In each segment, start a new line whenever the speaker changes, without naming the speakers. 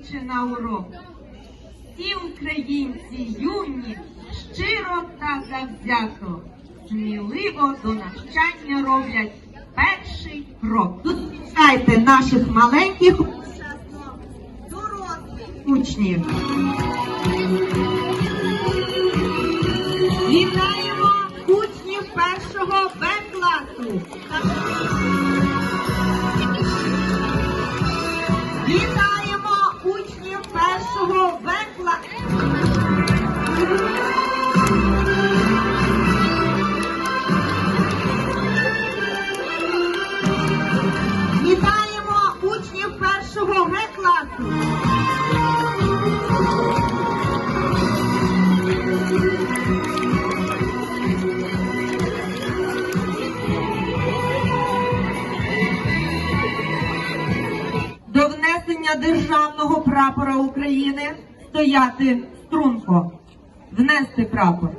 кличе на урок. Всі українці юні, щиро та завзято, сміливо до навчання роблять перший крок. Зустрічайте наших маленьких дорослих учнів. Вітаємо учнів першого Б класу. Вітаємо учнів першого Г. До внесення державного прапора України стояти струнко. Внести прапор.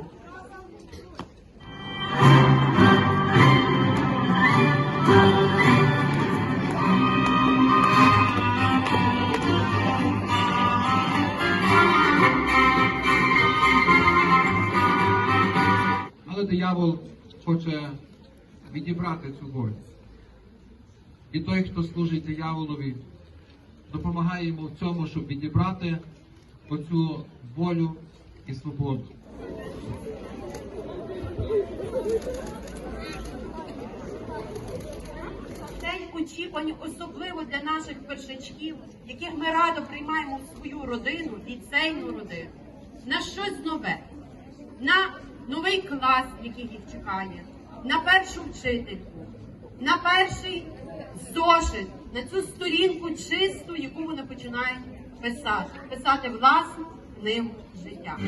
Але диявол хоче відібрати цю волю. І той, хто служить дияволові, допомагає йому в цьому, щоб відібрати оцю волю і свободу.
День очікувань особливо для наших першачків, яких ми радо приймаємо в свою родину, ліцейну родину, на щось нове, на новий клас, який їх чекає, на першу вчительку, на перший зошит, на цю сторінку чисту, яку вони починають писати, писати власну книгу життя.